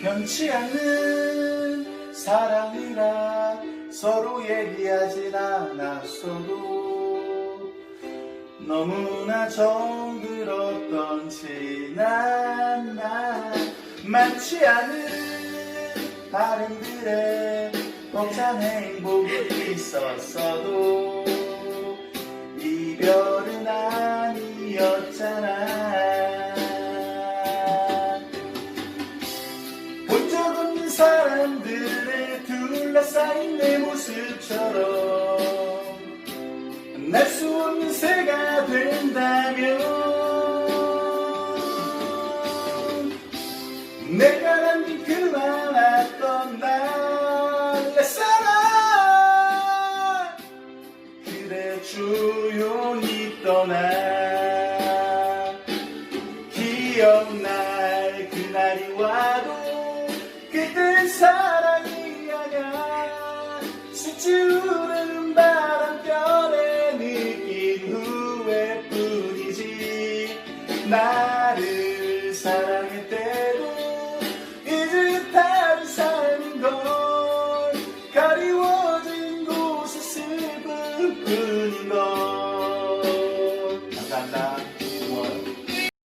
변치 않는 사랑이라 서로 얘기하진 않았어도 너무나 정들었던 지난 날 많지 않은 다른들의 벅찬 행복이 있었어도 이별은 아니었잖아 사람들에 둘러싸인 내 모습처럼 날 수 없는 새가 된다면 내가 남긴 그만 왔던 날내 사랑 그대 조용히 떠나 기억날 그날이 와도 사랑이 아냐 스치우는 바람결에 느낀 후회뿐이지. 나를 사랑했대도 이제 다른 삶인걸 가리워진 곳이 슬픔뿐인걸 나달라